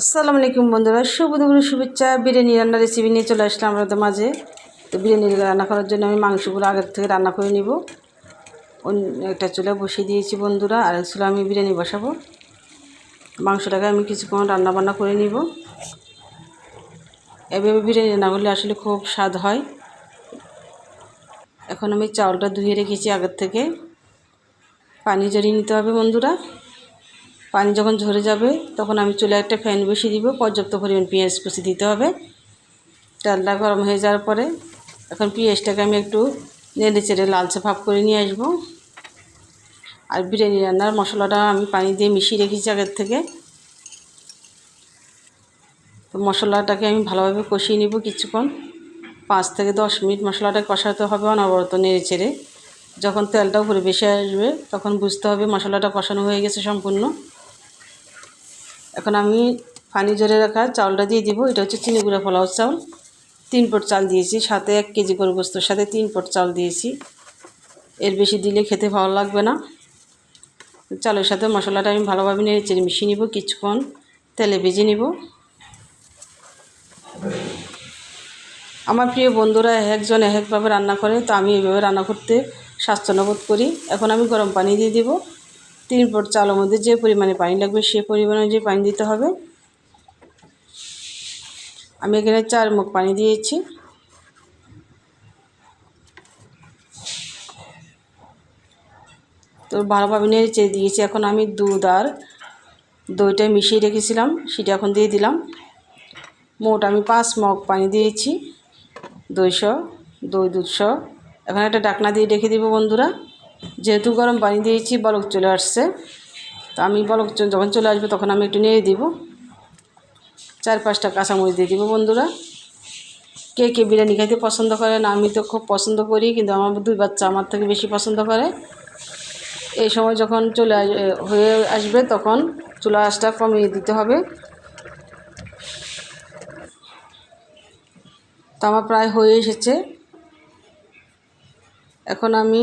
আসসালামু আলাইকুম বন্ধুরা, শুভ শুভেচ্ছা। বিরিয়ানি রান্নার রেসিপি নিয়ে চলে আসলাম আপনাদের মাঝে। তো বিরিয়ানি রান্না করার জন্য আমি মাংসগুলো আগের থেকে রান্না করে নিব। একটা চুলা বসিয়ে দিয়েছি বন্ধুরা, আর এক আমি বিরিয়ানি বসাবো। মাংসটাকে আমি কিছুক্ষণ রান্না বান্না করে নিব। এভাবে বিরিয়ানি রান্না করলে আসলে খুব স্বাদ হয়। এখন আমি চাউলটা ধুয়ে রেখেছি আগের থেকে। পানি জড়িয়ে নিতে হবে বন্ধুরা। পানি যখন ঝরে যাবে, তখন আমি চুলে একটা ফ্যান বসিয়ে দিব, পর্যাপ্ত পরিমাণ পেঁয়াজ কুচি দিতে হবে। তেলটা গরম হয়ে যাওয়ার পরে এখন পেঁয়াজটাকে আমি একটু নেড়ে চেড়ে লালচে ভাব করে নিয়ে আসব। আর বিরিয়ানি রান্নার মশলাটা আমি পানি দিয়ে মিশিয়ে রেখেছি আগের থেকে। তো মশলাটাকে আমি ভালোভাবে কষিয়ে নিব কিছুক্ষণ। পাঁচ থেকে দশ মিনিট মশলাটা কষাতে হবে অনবরত নেড়ে চেড়ে। যখন তেলটা উপরে বেশি আসবে, তখন বুঝতে হবে মশলাটা কষানো হয়ে গেছে সম্পূর্ণ। এখন আমি পানি জলে রাখা চাউলটা দিয়ে দিব। এটা হচ্ছে চিনি গুঁড়া পোলাও চাউল। তিন পট চাল দিয়েছি, সাথে এক কেজি করে বস্তুর সাথে তিন পট চাল দিয়েছি। এর বেশি দিলে খেতে ভালো লাগবে না। চালের সাথে মশলাটা আমি ভালোভাবে নেড়ে চেড়ে মিশিয়ে নিব। কিছুক্ষণ তেলে ভেজে নিব। আমার প্রিয় বন্ধুরা একজন একভাবে রান্না করে, তো আমি এইভাবে রান্না করতে স্বাচ্ছন্দ্য বোধ করি। এখন আমি গরম পানি দিয়ে দিব। তিন পট চালের মধ্যে যে পরিমাণে পানি লাগবে সে পরিমাণে যে পানি দিতে হবে। আমি এখানে চার মুখ পানি দিয়েছি। তো ভালোভাবে নেড়ে চেয়ে দিয়েছি। এখন আমি দুধ আর দইটা মিশিয়ে রেখেছিলাম, সেটা এখন দিয়ে দিলাম। মোট আমি পাঁচ মগ পানি দিয়েছি, দইশো, দই দুধশো। এখন একটা ডাকনা দিয়ে রেখে দিব বন্ধুরা। যেহেতু গরম পানি দিয়েছি, বলক চলে আসছে। তো আমি বলক যখন চলে আসবে তখন আমি একটু নেড়ে দিব। চার পাঁচটা কাঁচামরিচ দিয়ে দিব বন্ধুরা। কে কে বিরিয়ানি খাইতে পছন্দ করেন, আমি তো খুব পছন্দ করি, কিন্তু আমার দুই বাচ্চা আমার থেকে বেশি পছন্দ করে। এই সময় যখন চলে হয়ে আসবে তখন চুলা আঁচটা কমিয়ে দিতে হবে। তো আমার প্রায় হয়ে এসেছে। এখন আমি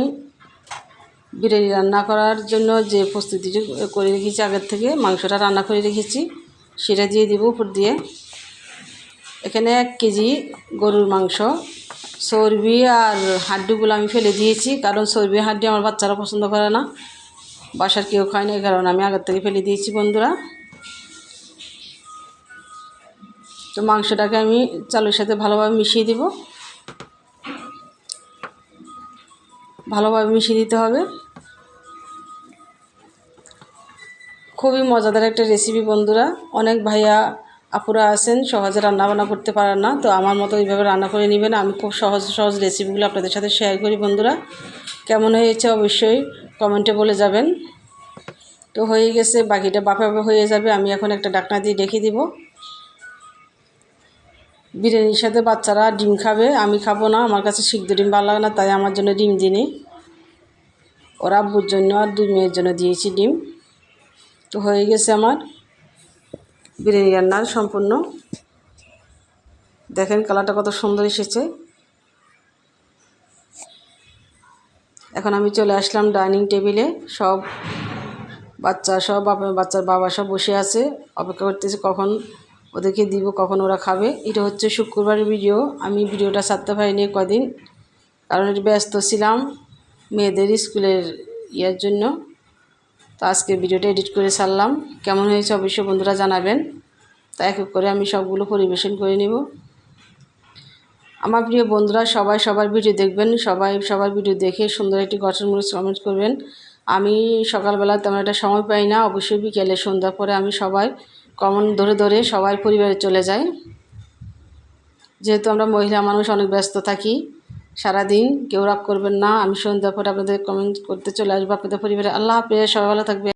বিরিয়ানি রান্না করার জন্য যে প্রস্তুতি করে রেখেছি আগের থেকে, মাংসটা রান্না করে রেখেছি, সেটা দিয়ে দিব উপর দিয়ে। এখানে এক কেজি গরুর মাংস, চর্বি আর হাড্ডিগুলো আমি ফেলে দিয়েছি, কারণ চর্বি হাড্ডি আমার বাচ্চারা পছন্দ করে না। বাসার কেউ খায় না, এই কারণে আমি আগের থেকে ফেলে দিয়েছি, বন্ধুরা। তো মাংসটাকে আমি চালের সাথে ভালোভাবে মিশিয়ে দিব। ভালোভাবে মিশিয়ে দিতে হবে। খুবই মজাদার একটা রেসিপি বন্ধুরা। অনেক ভাইয়া আপুরা আছেন, সহজে রান্নাবান্না করতে পারেন না, তো আমার মতো এইভাবে রান্না করে নেবেন। আমি খুব সহজ সহজ রেসিপিগুলো আপনাদের সাথে শেয়ার করি বন্ধুরা। কেমন হয়েছে অবশ্যই কমেন্টে বলে যাবেন। তো হয়ে গেছে, বাকিটা বাপে হয়ে যাবে, আমি এখন একটা ডাকনা দিয়ে ডেকে দিব। বিরিয়ানির সাথে বাচ্চারা ডিম খাবে, আমি খাব না, আমার কাছে সিদ্ধ ডিম ভালো লাগে না, তাই আমার জন্য ডিম দিই ওরা আব্বুর জন্য আর দুই মেয়ের জন্য দিয়েছি ডিম। তো হয়ে গেছে আমার বিরিয়ানি রান্নার সম্পূর্ণ। দেখেন কালারটা কত সুন্দর এসেছে। এখন আমি চলে আসলাম ডাইনিং টেবিলে। সব বাচ্চা, সব বাচ্চার বাবা সব বসে আছে। অপেক্ষা করতেছে কখন ওদেরকে দিব, কখন ওরা খাবে। এটা হচ্ছে শুক্রবারের ভিডিও। আমি ভিডিওটা ছাড়তে পারিনি কদিন। কারণ ব্যস্ত ছিলাম মেয়েদের স্কুলের ইয়ের জন্য। তো আজকে ভিডিওটা এডিট করে ছাড়লাম। কেমন হয়েছে অবশ্যই বন্ধুরা জানাবেন। তা এক এক করে আমি সবগুলো পরিবেশন করে নেব। আমার প্রিয় বন্ধুরা, সবাই সবার ভিডিও দেখবেন, সবাই সবার ভিডিও দেখে সুন্দর একটি গঠনমূলক কমেন্ট করবেন। আমি সকালবেলা তেমন একটা সময় পাই না, অবশ্যই বিকেলে, সন্ধ্যার পরে আমি সবাই কমন ধরে ধরে সবাই পরিবারে চলে যায় যেহেতু আমরা মহিলা মানুষ, অনেক ব্যস্ত থাকি। সারাদিন কেউ রাগ করবেন না। আমি সন্ধ্যার পরে আপনাদের কমেন্ট করতে চলে আসব। আপনাদের পরিবারে আল্লাহ হাফেজ। সবাই ভালো থাকবে